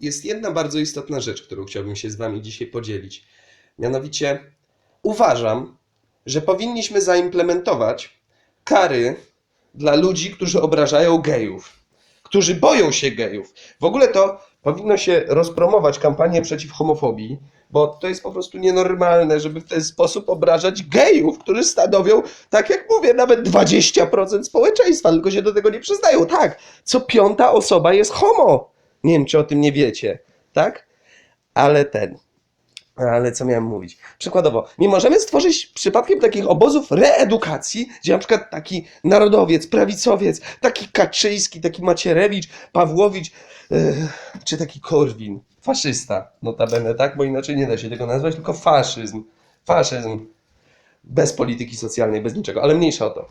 jest jedna bardzo istotna rzecz, którą chciałbym się z Wami dzisiaj podzielić. Mianowicie uważam, że powinniśmy zaimplementować kary dla ludzi, którzy obrażają gejów, którzy boją się gejów. W ogóle to powinno się rozpromować kampanię przeciw homofobii, bo to jest po prostu nienormalne, żeby w ten sposób obrażać gejów, którzy stanowią, tak jak mówię, nawet 20% społeczeństwa, tylko się do tego nie przyznają. Tak, co piąta osoba jest homo. Nie wiem, czy o tym nie wiecie, tak? Ale ten. Ale co miałem mówić? Przykładowo, nie możemy stworzyć przypadkiem takich obozów reedukacji, gdzie na przykład taki narodowiec, prawicowiec, taki Kaczyński, taki Macierewicz, Pawłowicz, e, czy taki Korwin, faszysta, notabene, tak? Bo inaczej nie da się tego nazwać, tylko faszyzm. Faszyzm. Bez polityki socjalnej, bez niczego, ale mniejsza o to.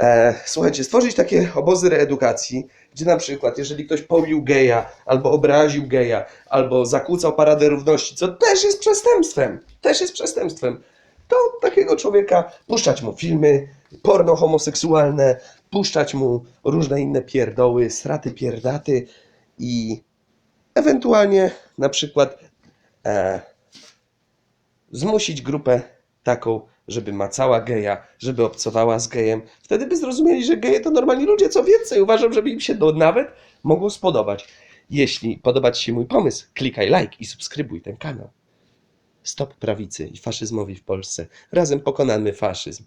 E, słuchajcie, stworzyć takie obozy reedukacji, gdzie na przykład, jeżeli ktoś pobił geja, albo obraził geja, albo zakłócał paradę równości, co też jest przestępstwem, też jest przestępstwem, to takiego człowieka puszczać mu filmy porno homoseksualne, puszczać mu różne inne pierdoły, straty pierdaty i ewentualnie na przykład e, zmusić grupę taką, żeby macała geja, żeby obcowała z gejem. Wtedy by zrozumieli, że geje to normalni ludzie. Co więcej, uważam, żeby im się to nawet mogło spodobać. Jeśli podoba Ci się mój pomysł, klikaj like i subskrybuj ten kanał. Stop prawicy i faszyzmowi w Polsce. Razem pokonamy faszyzm.